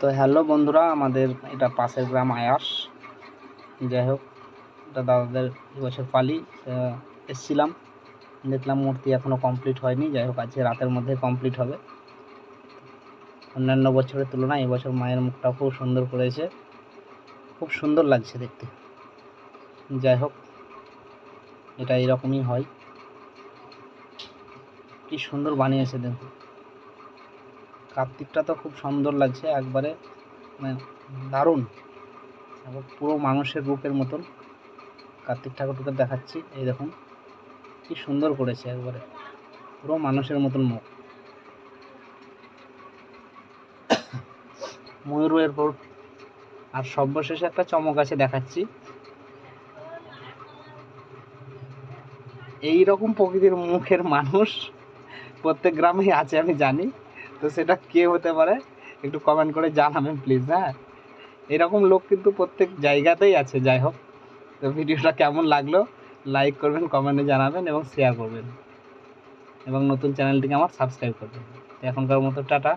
তো হ্যালো বন্ধুরা, আমাদের এটা পাশের গ্রাম আয়াস। যাই হোক এটা দাদাদের বছর পালি এসছিলাম। দেখলাম মূর্তি এখনও কমপ্লিট হয়নি। যাই হোক আজকে রাতের মধ্যে কমপ্লিট হবে। অন্যান্য বছরের তুলনায় এবছর মায়ের মুখটা খুব সুন্দর করেছে। খুব সুন্দর লাগছে দেখতে। যাই হোক এটা এরকমই হয়। কি সুন্দর বানিয়েছে দেখুন। কার্তিকটা তো খুব সুন্দর লাগছে, একবারে মানে দারুণ। পুরো মানুষের রূপের মতন কার্তিক ঠাকুরটাকে দেখাচ্ছি, এই দেখুন, কি সুন্দর করেছে একবারে। পুরো মানুষের মতন মুখ। ময়ূরের পর আর সর্বশেষে একটা চমক আছে দেখাচ্ছি। এই রকম প্রকৃতির মুখের মানুষ প্রত্যেক গ্রামেই আছে, আমি জানি। তো সেটা কে হতে পারে? একটু কমেন্ট করে জানাবেন প্লিজ হ্যাঁ? এরকম লোক কিন্তু প্রত্যেক জায়গাতেই আছে, যাই হোক। তো ভিডিওটা কেমন লাগল লাইক করবেন কমেন্টে জানাবেন এবং শেয়ার করবেন। এবং নতুন চ্যানেলটিকে আমার সাবস্ক্রাইব করবেন। এখনকার মতো টাটা।